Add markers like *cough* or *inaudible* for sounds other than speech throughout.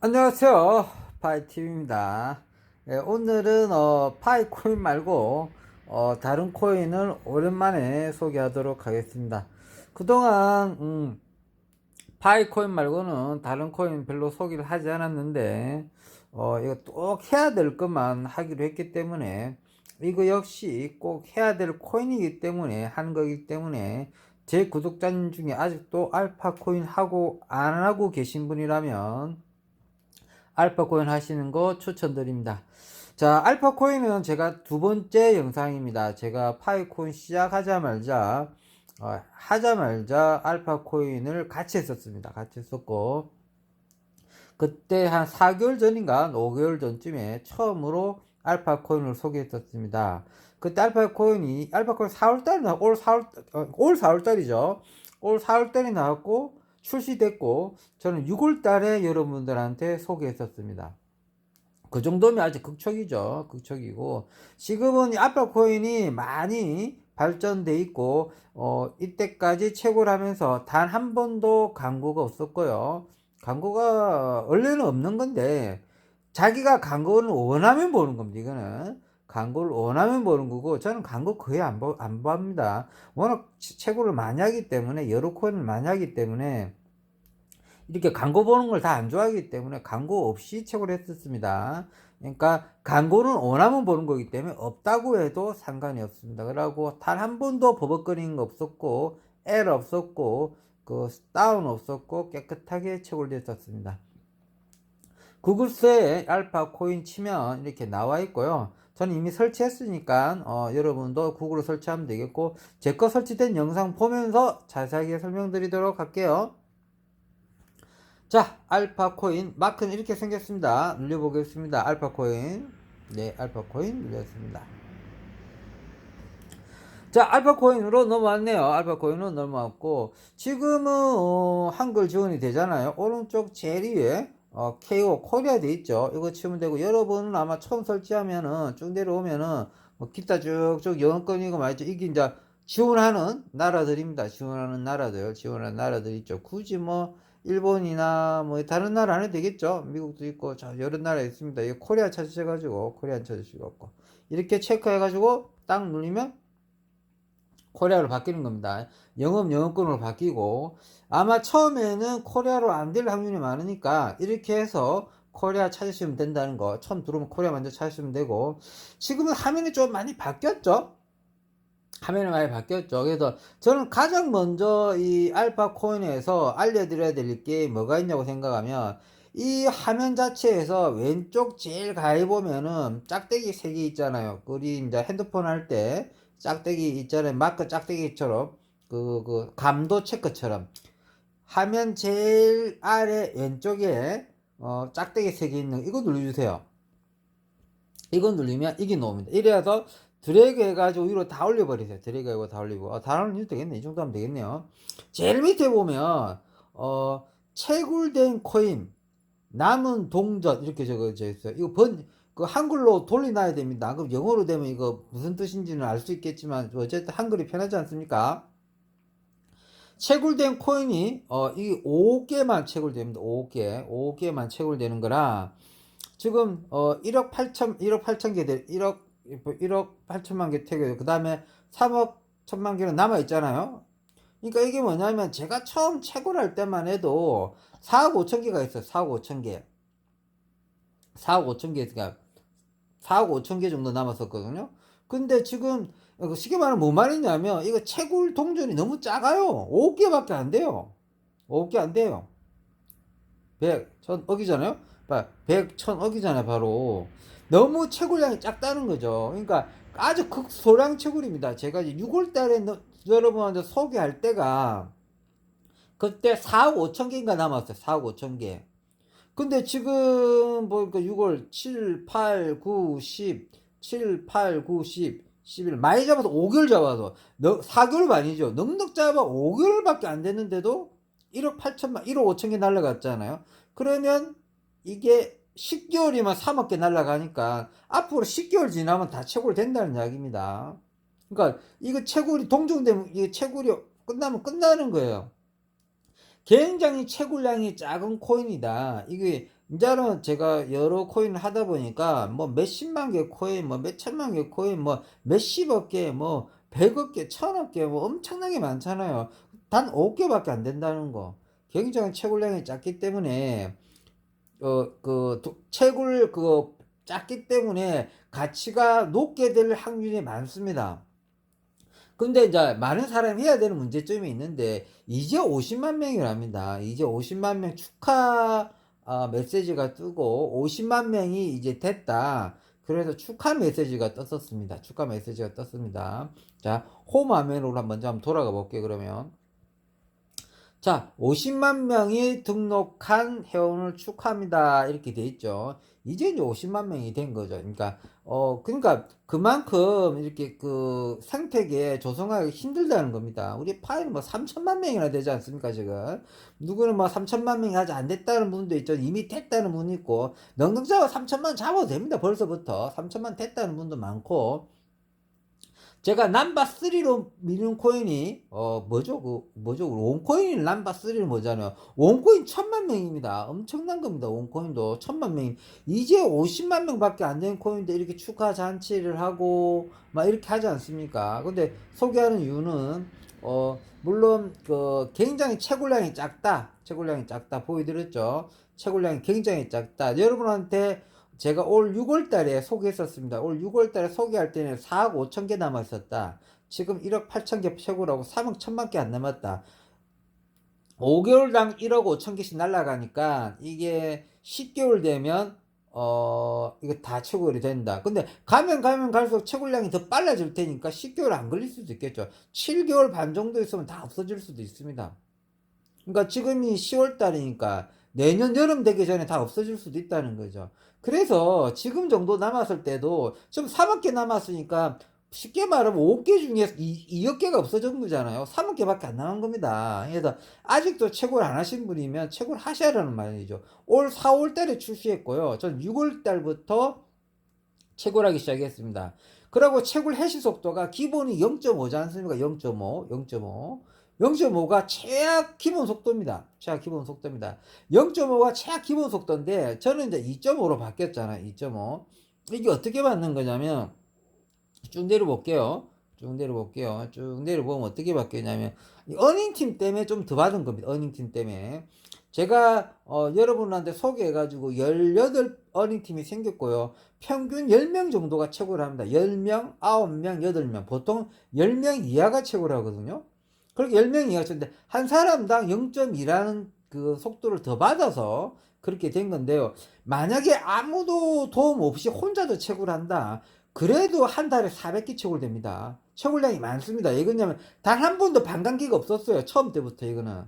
안녕하세요. 파이팀입니다. 예, 오늘은 어, 파이 코인 말고 어, 다른 코인을 오랜만에 소개하도록 하겠습니다. 그동안 음, 파이 코인 말고는 다른 코인 별로 소개를 하지 않았는데 어, 이거 꼭 해야 될 것만 하기로 했기 때문에 이거 역시 꼭 해야 될 코인이기 때문에 하는 거기 때문에 제 구독자님 중에 아직도 알파 코인 하고 안 하고 계신 분이라면 알파 코인 하시는 거 추천드립니다. 자, 알파 코인은 제가 두 번째 영상입니다. 제가 파이 코인 시작하자마자, 어, 하자마자 알파 코인을 같이 했었습니다. 같이 했었고, 그때 한 4개월 전인가 5개월 전쯤에 처음으로 알파 코인을 소개했었습니다. 그때 알파 코인이, 알파 코인 4월달에 나, 올 4월, 어, 올 4월달이죠. 올 4월달에 나왔고, 출시됐고 저는 6월 달에 여러분들한테 소개했었습니다. 그 정도면 아직 극초이죠. 극초이고 지금은 아빠 코인이 많이 발전돼 있고 어 이때까지 하면서 단 한 번도 광고가 없었고요. 광고가 원래는 없는 건데 자기가 광고를 원하면 보는 겁니다. 이거는 광고를 원하면 보는 거고 저는 광고 거의 안, 보, 안 봅니다. 워낙 채굴을 많이 하기 때문에 여러 코인을 많이 하기 때문에 이렇게 광고 보는 걸 다 안 좋아하기 때문에 광고 없이 채굴 했었습니다. 그러니까 광고는 원하면 보는 거기 때문에 없다고 해도 상관이 없습니다. 그러고 단 한 번도 버벅거리는 거 없었고 에러 없었고 그 다운 없었고 깨끗하게 채굴됐었습니다. 구글스에 알파 코인 치면 이렇게 나와 있고요. 저는 이미 설치했으니까 어, 여러분도 구글로 설치하면 되겠고 제 거 설치된 영상 보면서 자세하게 설명드리도록 할게요. 자, 알파 코인 마크는 이렇게 생겼습니다. 눌려보겠습니다. 알파 코인. 네, 알파 코인 눌렸습니다. 자, 알파 코인으로 넘어왔네요. 알파 코인으로 넘어왔고, 지금은, 어, 한글 지원이 되잖아요. 오른쪽 제일 위에, 어, KO, 코리아 돼 있죠. 이거 치면 되고, 여러분은 아마 처음 설치하면은, 쭉 내려오면은, 뭐, 기타 쭉쭉 영어권이고 말이죠. 이게 이제 지원하는 나라들입니다. 지원하는 나라들, 지원하는 나라들 있죠. 굳이 뭐, 일본이나 뭐 다른 나라 안에 되겠죠. 미국도 있고 저 여러 나라 있습니다. 이 코리아 찾으셔가지고 코리안 찾으시고 이렇게 체크해가지고 딱 누르면 코리아로 바뀌는 겁니다. 영업 영업권으로 바뀌고 아마 처음에는 코리아로 안 될 확률이 많으니까 이렇게 해서 코리아 찾으시면 된다는 거 처음 들어오면 코리아 먼저 찾으시면 되고 지금은 화면이 좀 많이 바뀌었죠. 화면이 많이 바뀌었죠. 그래서 저는 가장 먼저 이 알파 코인에서 알려드려야 될 게 뭐가 있냐고 생각하면 이 화면 자체에서 왼쪽 제일 가에 보면은 짝대기 3개 있잖아요. 우리 이제 핸드폰 할 때 짝대기 있잖아요. 마크 짝대기처럼 그, 그 감도 체크처럼 화면 제일 아래 왼쪽에 어, 짝대기 3개 있는 이거 눌러주세요. 이거 누르면 이게 나옵니다. 이래서 드래그 해가지고 위로 다 올려버리세요. 드래그 하고 다 올리고. 아, 다 올리면 되겠네. 이 정도 하면 되겠네요. 제일 밑에 보면, 어, 채굴된 코인, 남은 동전, 이렇게 적어져 있어요. 이거 번, 그 한글로 돌려놔야 됩니다. 그럼 영어로 되면 이거 무슨 뜻인지는 알 수 있겠지만, 어쨌든 한글이 편하지 않습니까? 채굴된 코인이, 어, 이 5개만 채굴됩니다. 5개. 5개만 채굴되는 거라, 지금, 어, 1억 8천, 1억 8천 개, 1억 1억 8천만 개 태그 그 다음에 3억 천만 개는 남아 있잖아요. 그러니까 이게 뭐냐면 제가 처음 채굴 할 때만 해도 4억 5천 개가 있어요. 4억 5천 개. 4억 5천 개가 4억 5천 개 정도 남았었거든요. 근데 지금 쉽게 말하면 뭐 말이냐면 이거 채굴 동전이 너무 작아요. 5개밖에 안 돼요. 5개 안 돼요. 100, 1000 억이잖아요. 100, 1000 억이잖아요. 바로. 너무 채굴량이 작다는 거죠. 그러니까 아주 극소량 채굴입니다. 제가 6월 달에 여러분한테 소개할 때가 그때 4억 5천 개인가 남았어요. 4억 5천 개. 근데 지금 보니까 6월 7, 8, 9, 10, 7, 8, 9, 10, 11 많이 잡아서 5개월 잡아서 4개월 반이죠. 넉넉 잡아 5개월밖에 안 됐는데도 1억 8천만, 1억 5천 개 날라갔잖아요. 그러면 이게 10개월이면 3억 개 날라가니까 앞으로 10개월 지나면 다 채굴 된다는 이야기입니다. 그러니까 이거 채굴이 동종되면 이게 채굴이 끝나면 끝나는 거예요. 굉장히 채굴량이 작은 코인이다. 이게 이제는 제가 여러 코인을 하다 보니까 뭐 몇십만 개 코인, 뭐 몇천만 개 코인, 뭐 몇십억 개, 뭐 백억 개, 천억 개, 뭐 엄청나게 많잖아요. 단 5개밖에 안 된다는 거. 굉장히 채굴량이 작기 때문에 어 그 채굴 그 작기 때문에 가치가 높게 될 확률이 많습니다. 근데 이제 많은 사람이 해야 되는 문제점이 있는데 이제 50만 명이랍니다. 이제 50만 명 축하 어, 메시지가 뜨고 50만 명이 이제 됐다. 그래서 축하 메시지가 떴었습니다. 축하 메시지가 떴습니다. 자, 홈 화면으로 먼저 한번 돌아가 볼게요. 그러면 자, 50만 명이 등록한 회원을 축하합니다. 이렇게 돼 있죠. 이제 이제 50만 명이 된 거죠. 그러니까, 어, 그러니까 그만큼 이렇게 그 생태계 조성하기 힘들다는 겁니다. 우리 파일은 뭐 3천만 명이나 되지 않습니까, 지금? 누구는 뭐 3천만 명이 아직 안 됐다는 분도 있죠. 이미 됐다는 분이 있고, 능력자가 3천만 잡아도 됩니다. 벌써부터. 3천만 됐다는 분도 많고, 제가 남바 3로 미는 코인이 어 뭐죠? 그 뭐죠? 원코인이 남바 3는 뭐잖아요. 원코인 천만 명입니다. 엄청난 겁니다. 원코인도 천만 명 이제 50만 명밖에 안 되는 코인인데 이렇게 축하 잔치를 하고 막 이렇게 하지 않습니까? 근데 소개하는 이유는 어 물론 그 굉장히 채굴량이 작다. 채굴량이 작다. 보여드렸죠? 채굴량이 굉장히 작다. 여러분한테 제가 올 6월 달에 소개했었습니다. 올 6월 달에 소개할 때는 4억 5천 개 남았었다. 지금 1억 8천 개 채굴하고 3억 1천만 개 안 남았다. 5개월당 1억 5천 개씩 날라가니까 이게 10개월 되면 어 이거 다 채굴이 된다. 근데 가면 가면 갈수록 채굴량이 더 빨라질 테니까 10개월 안 걸릴 수도 있겠죠. 7개월 반 정도 있으면 다 없어질 수도 있습니다. 그러니까 지금이 10월 달이니까 내년 여름 되기 전에 다 없어질 수도 있다는 거죠. 그래서 지금 정도 남았을 때도 지금 3억 개 남았으니까 쉽게 말하면 5개 중에 2, 억 개가 없어진 거잖아요. 3억 개밖에 안 남은 겁니다. 그래서 아직도 채굴 안 하신 분이면 채굴 하셔야라는 말이죠. 올 4월 달에 출시했고요. 전 6월 달부터 채굴하기 시작했습니다. 그리고 채굴 해시 속도가 기본이 0.5지 않습니까? 0.5, 0.5. 0.5가 최악 기본 속도입니다. 최악 기본 속도입니다. 0.5가 최악 기본 속도인데 저는 이제 2.5로 바뀌었잖아요. 2.5. 이게 어떻게 받는 거냐면 쭉 내려볼게요. 쭉 내려볼게요. 쭉 내려보면 어떻게 바뀌었냐면 어닝팀 때문에 좀 더 받은 겁니다. 어닝팀 때문에. 제가 어, 여러분한테 소개해가지고 18 어닝팀이 생겼고요. 평균 10명 정도가 최고를 합니다. 10명, 9명, 8명. 보통 10명 이하가 최고를 하거든요. 그렇게 10명이 하셨는데 한 사람당 0.2라는 그 속도를 더 받아서 그렇게 된 건데요. 만약에 아무도 도움 없이 혼자도 채굴 한다. 그래도 한 달에 400개 채굴 됩니다. 채굴량이 많습니다. 이거냐면 단 한 번도 반감기가 없었어요. 처음 때부터 이거는.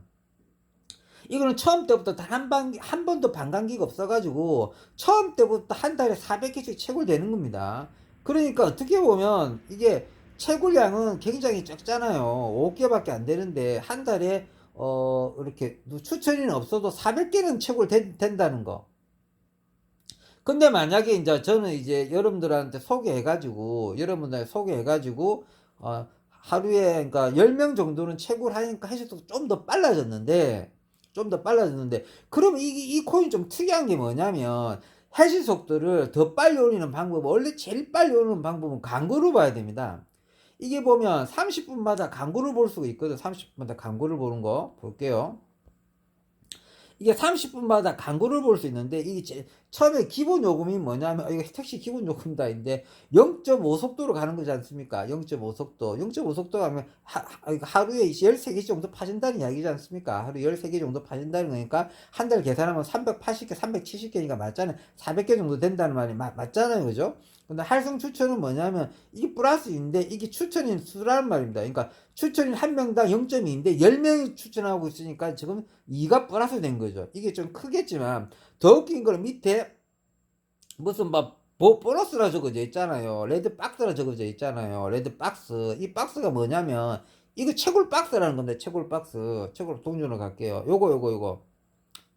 이거는 처음 때부터 단한 번, 한 번도 반감기가 없어가지고 처음 때부터 한 달에 400개씩 채굴되는 겁니다. 그러니까 어떻게 보면 이게 채굴량은 굉장히 적잖아요. 5개밖에 안 되는데 한 달에 어 이렇게 추천이는 없어도 400개는 채굴 된, 된다는 거. 근데 만약에 이제 저는 이제 여러분들한테 소개해가지고 여러분들 소개해가지고 어 하루에 그러니까 10명 정도는 채굴하니까 해셔도 좀 더 빨라졌는데 좀 더 빨라졌는데 그럼 이, 이 코인 좀 특이한 게 뭐냐면 해시 속도를 더 빨리 올리는 방법 원래 제일 빨리 오는 방법은 광고로 봐야 됩니다. 이게 보면 30분마다 광고를 볼 수가 있거든. 30분마다 광고를 보는 거 볼게요. 이게 30분마다 광고를 볼 수 있는데 이게 제, 처음에 기본 요금이 뭐냐면 어, 이거 택시 기본 요금다 인데 0.5 속도로 가는 거지 않습니까? 0.5 속도. 0.5 속도 가면 하, 하루에 13개 정도 파진다는 이야기지 않습니까? 하루 13개 정도 파진다는 거니까 한 달 계산하면 380개, 370개니까 맞잖아요. 400개 정도 된다는 말이 맞, 맞잖아요. 그죠? 근데 할성 추천은 뭐냐면 이게 플러스인데 이게 추천인 수라는 말입니다. 그러니까 추천인 한 명당 0.2인데 10명이 추천하고 있으니까 지금 2가 플러스 된 거죠. 이게 좀 크겠지만 더 웃긴 거는 밑에 무슨 막 보너스라 적어져 있잖아요. 레드 박스라 적어져 있잖아요. 레드 박스. 이 박스가 뭐냐면 이거 채굴 박스라는 건데 채굴 박스. 채굴 동전으로 갈게요. 요거 요거 요거.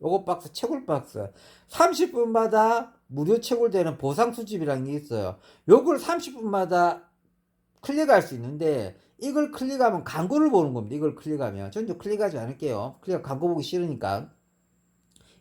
요거 박스 채굴 박스 30분마다 무료 채굴되는 보상 수집이라는 게 있어요 요걸 30분마다 클릭할 수 있는데 이걸 클릭하면 광고를 보는 겁니다 이걸 클릭하면 전좀 클릭하지 않을게요 클릭 광고 보기 싫으니까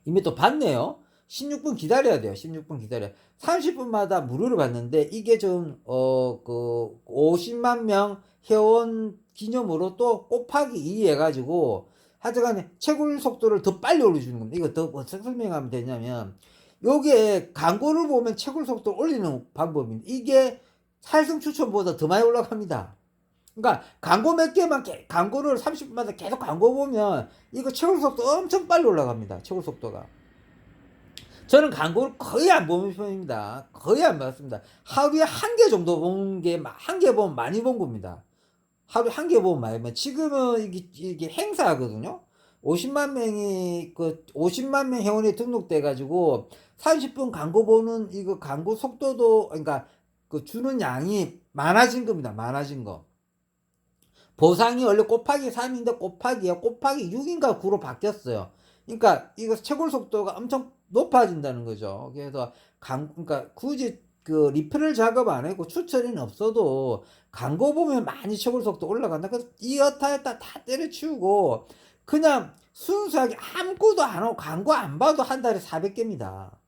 이미 또 봤네요 16분 기다려야 돼요. 16분 기다려. 30분마다 무료로 받는데 이게 좀 어 그 50만 명 회원 기념으로 또 곱하기 2 해가지고 하여튼간에 채굴 속도를 더 빨리 올려주는 겁니다. 이거 더 어떻게 설명하면 되냐면 요게 광고를 보면 채굴 속도를 올리는 방법입니다. 이게 살성 추천보다 더 많이 올라갑니다. 그러니까 광고 몇 개만 개- 광고를 30분마다 계속 광고 보면 이거 채굴 속도 엄청 빨리 올라갑니다. 채굴 속도가. 저는 광고를 거의 안 보는 편입니다. 거의 안 봤습니다. 하루에 한 개 정도 본 게, 한 개 보면 많이 본 겁니다. 하루에 한 개 보면 많이 본. 지금은 이게, 이게 행사거든요. 50만 명이, 그, 50만 명 회원이 등록돼가지고 30분 광고 보는 이거 광고 속도도, 그러니까 그 주는 양이 많아진 겁니다. 많아진 거. 보상이 원래 곱하기 3인데 곱하기야 곱하기 6인가 9로 바뀌었어요. 그러니까 이거 채굴 속도가 엄청 높아진다는 거죠. 그래서 강 그러니까 굳이 그 리필을 작업 안 하고 추천은 없어도 광고 보면 많이 채굴 속도 올라간다. 그래서 이어타였다 다 때려치우고 그냥 순수하게 아무것도 안 하고 광고 안 봐도 한 달에 400개입니다.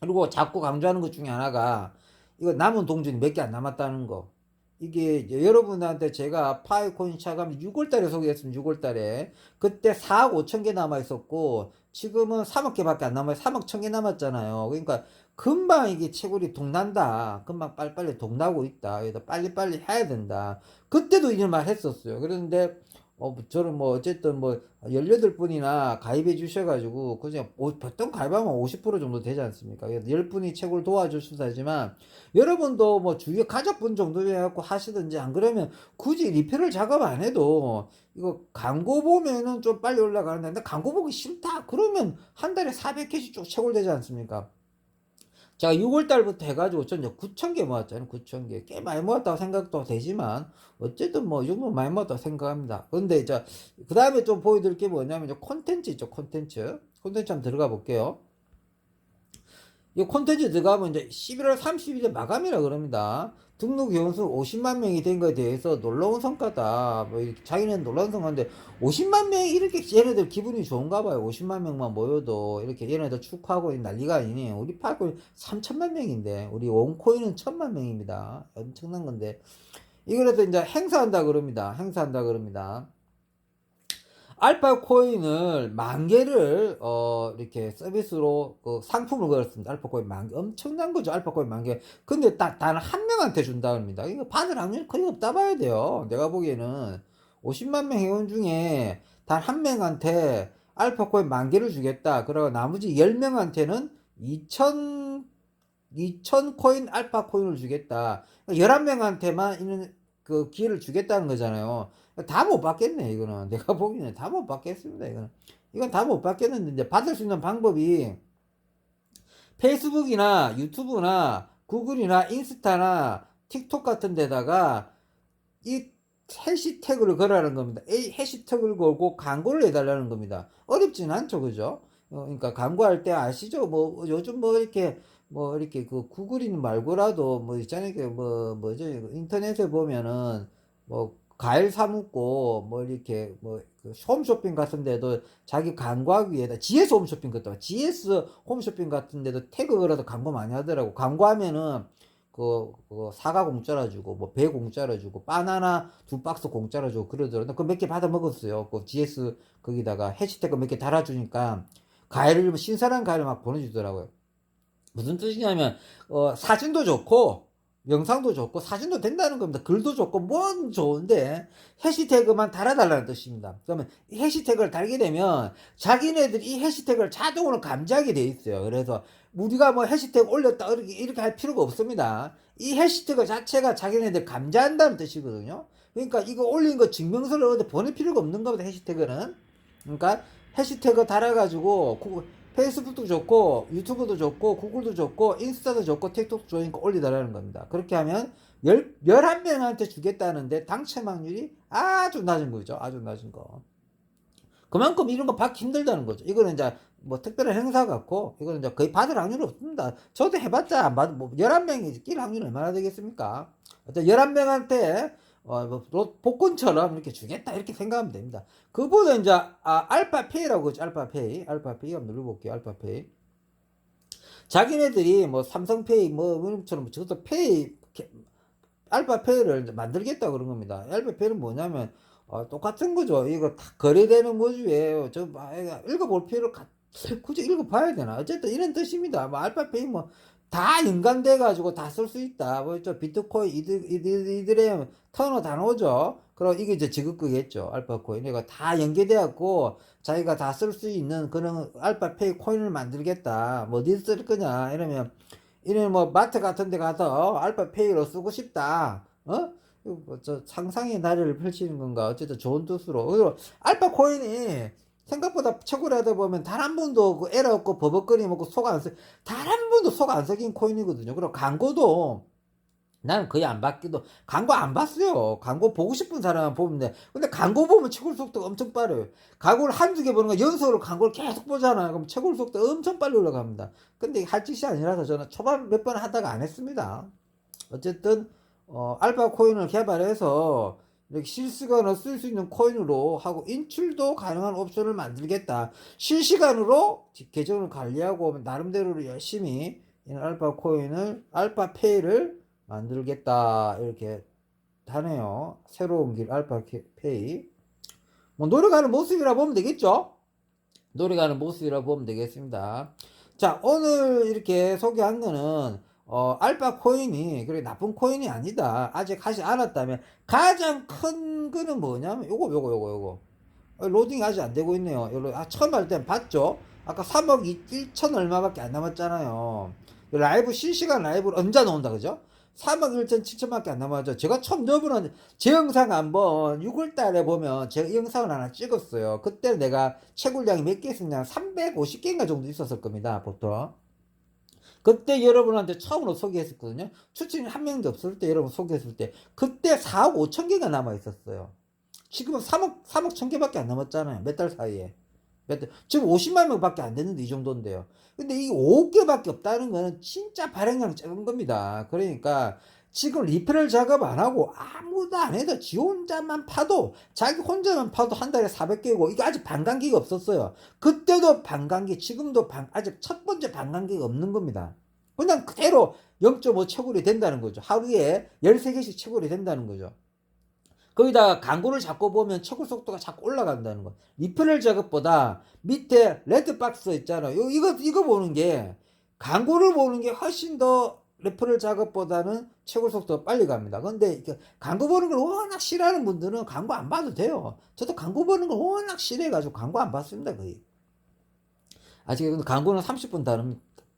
그리고 자꾸 강조하는 것 중에 하나가 이거 남은 동전이 몇 개 안 남았다는 거. 이게 여러분한테 제가 파이코인 차감 6월 달에 소개했습니다. 6월 달에. 그때 4억 5천 개 남아 있었고 지금은 3억 개밖에 안 남아요. 3억 천 개 남았잖아요. 그러니까 금방 이게 채굴이 동난다. 금방 빨리빨리 동나고 있다. 그래서 빨리빨리 해야 된다. 그때도 이런 말 했었어요. 그런데 어, 저는 뭐 어쨌든 뭐 18분이나 가입해 주셔가지고 오- 보통 가입하면 50% 정도 되지 않습니까? 그래서 10분이 채굴 도와주시다지만 여러분도 뭐 주위에 가족분 정도 해갖고 하시든지 안 그러면 굳이 리필을 작업 안 해도 이거 광고 보면은 좀 빨리 올라가는데 근데 광고 보기 싫다 그러면 한 달에 400개씩 쭉 채굴되지 않습니까? 제가 6월 달부터 해가지고 전 9천 개 모았잖아요. 9천 개. 꽤 많이 모았다고 생각도 되지만 어쨌든 뭐 이 정도 많이 모았다고 생각합니다. 근데 이제 그 다음에 좀 보여드릴 게 뭐냐면 이제 콘텐츠 있죠. 콘텐츠. 콘텐츠 한번 들어가 볼게요. 이 콘텐츠 들어가면 이제 11월 30일에 마감이라 그럽니다. 등록 회원수 50만 명이 된 거에 대해서 놀라운 성과다. 뭐 자기는 놀라운 성과인데 50만 명이 이렇게 얘네들 기분이 좋은가 봐요. 50만 명만 모여도 이렇게 얘네들 축하하고 난리가 아니네. 우리 파이코인 3천만 명인데 우리 원코인은 천만 명입니다. 엄청난 건데 이거라도 이제 행사한다 그럽니다. 행사한다 그럽니다. 알파 코인을 만 개를 어 이렇게 서비스로 그 상품을 걸었습니다. 알파 코인 만 개. 엄청난 거죠. 알파 코인 만 개. 근데 딱 단 한 명한테 준다 합니다. 이거 받을 확률이 거의 없다 봐야 돼요. 내가 보기에는 50만 명 회원 중에 단 한 명한테 알파 코인 만 개를 주겠다. 그리고 나머지 10명한테는 2천 2천 코인 알파 코인을 주겠다. 11명한테만 있는 그 기회를 주겠다는 거잖아요. 다 못 받겠네, 이거는. *laughs* 내가 보기에는 다 못 받겠습니다, 이거는. 이건 다 못 받겠는데, 이제 받을 수 있는 방법이 페이스북이나 유튜브나 구글이나 인스타나 틱톡 같은 데다가 이 해시태그를 걸으라는 겁니다. 이 해시태그를 걸고 광고를 해달라는 겁니다. 어렵진 않죠, 그죠? 어, 그러니까 광고할 때 아시죠? 뭐 요즘 뭐 이렇게 뭐 이렇게 그 구글인 말고라도 뭐 있잖아요, 그뭐 뭐죠? 인터넷에 보면은 뭐 과일 사 먹고 뭐 이렇게 뭐그 홈쇼핑 같은 데도 자기 광고하기 위해서 GS 홈쇼핑 같다. GS 홈쇼핑 같은 데도 태그 걸어서 광고 많이 하더라고. 광고하면은 그, 그 사과 공짜로 주고 뭐 배 공짜로 주고 바나나 두 박스 공짜로 주고 그러더라고요. 그몇 개 받아 먹었어요. 그 GS 거기다가 해시태그 몇 개 달아주니까 과일을 신선한 과일을 막 보내주더라고요. 무슨 뜻이냐면 어, 사진도 좋고 영상도 좋고 사진도 된다는 겁니다. 글도 좋고 뭔 좋은데 해시태그만 달아달라는 뜻입니다. 그러면 이 해시태그를 달게 되면 자기네들이 이 해시태그를 자동으로 감지하게 돼 있어요. 그래서 우리가 뭐 해시태그 올렸다 이렇게, 이렇게 할 필요가 없습니다. 이 해시태그 자체가 자기네들 감지한다는 뜻이거든요. 그러니까 이거 올린 거 증명서를 보낼 필요가 없는 겁니다. 해시태그는. 그러니까 해시태그 달아가지고 구- 페이스북도 좋고 유튜브도 좋고 구글도 좋고 인스타도 좋고 틱톡도 좋으니까 올리달라는 겁니다. 그렇게 하면 열, 11명한테 주겠다는데 당첨 확률이 아주 낮은 거죠. 아주 낮은 거. 그만큼 이런 거 받기 힘들다는 거죠. 이거는 이제 뭐 특별한 행사 같고 이거는 이제 거의 받을 확률이 없습니다. 저도 해봤자 안 받, 뭐 11명이 낄 확률이 얼마나 되겠습니까? 어떤 11명한테 어, 뭐, 로- 복권처럼 이렇게 주겠다 이렇게 생각하면 됩니다. 그보다 이제 아, 알파페이라고 그러죠. 알파페이. 알파페이 한번 눌러볼게요. 알파페이. 자기네들이 뭐 삼성페이 뭐 이런 것처럼 저것도 페이 알파페이를 만들겠다 그런 겁니다. 알파페이는 뭐냐면 어, 똑같은 거죠. 이거 다 거래되는 거주예요. 저 아, 읽어볼 필요 가, 굳이 읽어봐야 되나? 어쨌든 이런 뜻입니다. 뭐 알파페이 뭐 다 연관돼 가지고 다 쓸 수 있다. 뭐저 비트코인 이들 이들 이들의 터너 다 나오죠. 그럼 이게 이제 지급거겠죠. 알파코인 이거 다 연계되었고 자기가 다 쓸 수 있는 그런 알파페이 코인을 만들겠다. 뭐 어디 쓸 거냐 이러면 이런 뭐 마트 같은 데 가서 알파페이로 쓰고 싶다. 어? 이거 뭐저 상상의 나래를 펼치는 건가? 어쨌든 좋은 뜻으로. 그리고 알파 코인이 생각보다 채굴 하다 보면 단 한 번도 그 에러 없고 버벅거림 없고 속 안 썩, 단 한 번도 속 안 썩인 코인이거든요. 그리고 광고도 나는 거의 안 받기도, 광고 안 봤어요. 광고 보고 싶은 사람은 보면 돼. 근데 광고 보면 채굴 속도가 엄청 빠르요. 광고를 한두 개 보는 거 연속으로 광고를 계속 보잖아요. 그럼 채굴 속도 엄청 빨리 올라갑니다. 근데 할 짓이 아니라서 저는 초반 몇 번 하다가 안 했습니다. 어쨌든 어, 알파 코인을 개발해서 이렇게 실시간으로 쓸 수 있는 코인으로 하고 인출도 가능한 옵션을 만들겠다. 실시간으로 계정을 관리하고 나름대로 열심히 이 알파 코인을 알파 페이를 만들겠다 이렇게 하네요. 새로운 길 알파 페이. 뭐 노력하는 모습이라 보면 되겠죠. 노력하는 모습이라 보면 되겠습니다. 자 오늘 이렇게 소개한 거는 어, 알파 코인이 그래 나쁜 코인이 아니다. 아직 하지 않았다면 가장 큰 거는 뭐냐면 요거 요거 요거 요거 어, 로딩이 아직 안 되고 있네요. 요로 아 처음 할 땐 봤죠? 아까 3억 1천 얼마밖에 안 남았잖아요. 요 라이브 실시간 라이브를 언제 나온다 그죠? 3억 1천 7천밖에 안 남았죠. 제가 처음 저번에 제 영상 한번 6월 달에 보면 이 영상을 하나 찍었어요. 그때 내가 채굴량이 몇 개 있었냐? 350개인가 정도 있었을 겁니다. 보통. 그때 여러분한테 처음으로 소개했었거든요. 추천이 한 명도 없을 때 여러분 소개했을 때 그때 4억 5천 개가 남아 있었어요. 지금은 3억 3억 천 개밖에 안 남았잖아요. 몇 달 사이에. 몇 달, 지금 50만 명밖에 안 됐는데 이 정도인데요. 근데 이 5억 개밖에 없다는 거는 진짜 발행량 적은 겁니다. 그러니까 지금 리페럴 작업 안 하고 아무도 안 해도 지 혼자만 파도 자기 혼자만 파도 한 달에 400개고 이게 아직 반감기가 없었어요. 그때도 반감기 지금도 반, 아직 첫 번째 반감기가 없는 겁니다. 그냥 그대로 0.5 채굴이 된다는 거죠. 하루에 13개씩 채굴이 된다는 거죠. 거기다가 광고를 자꾸 보면 채굴 속도가 자꾸 올라간다는 거. 리페럴 작업보다 밑에 레드박스 있잖아요. 요- 이거 이거 보는 게 광고를 보는 게 훨씬 더 레퍼럴 작업보다는 채굴 속도가 빨리 갑니다. 근데 광고 보는 걸 워낙 싫어하는 분들은 광고 안 봐도 돼요. 저도 광고 보는 걸 워낙 싫어해가지고 광고 안 봤습니다, 거의. 아직 근데 광고는 30분 단어,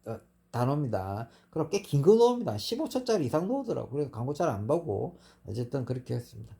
어, 단어입니다. 그럼 꽤 긴 거 넣습니다. 15초짜리 이상 넣더라고. 그래서 광고 잘 안 보고 어쨌든 그렇게 했습니다.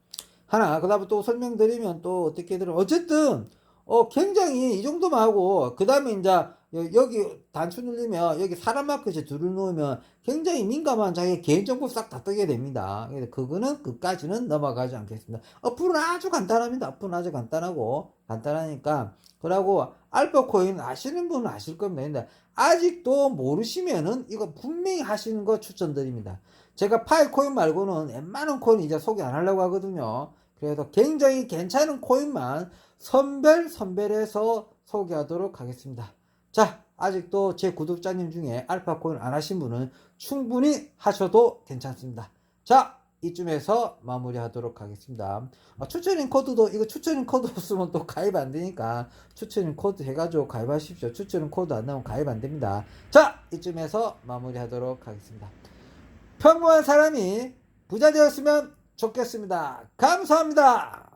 하나, 그 다음에 또 설명드리면 또 어떻게 들으면 어쨌든 어, 굉장히 이 정도만 하고, 그 다음에 이제, 여- 여기 단추 눌리면, 여기 사람 마크에 둘을 놓으면 굉장히 민감한 자기 개인정보 싹 다 뜨게 됩니다. 그래서 그거는, 그까지는 넘어가지 않겠습니다. 어플은 아주 간단합니다. 어플은 아주 간단하고, 간단하니까. 그러고, 알파 코인 아시는 분은 아실 겁니다. 근데 아직도 모르시면은, 이거 분명히 하시는 거 추천드립니다. 제가 파이코인 말고는 웬만한 코인 이제 소개 안 하려고 하거든요. 그래서 굉장히 괜찮은 코인만 선별 선별해서 소개하도록 하겠습니다. 자, 아직도 제 구독자님 중에 알파코인 안 하신 분은 충분히 하셔도 괜찮습니다. 자, 이쯤에서 마무리하도록 하겠습니다. 아, 추천인 코드도 이거 추천인 코드 없으면 또 가입 안 되니까 추천인 코드 해가지고 가입하십시오. 추천인 코드 안 나오면 가입 안 됩니다. 자, 이쯤에서 마무리하도록 하겠습니다. 평범한 사람이 부자 되었으면 좋겠습니다. 감사합니다.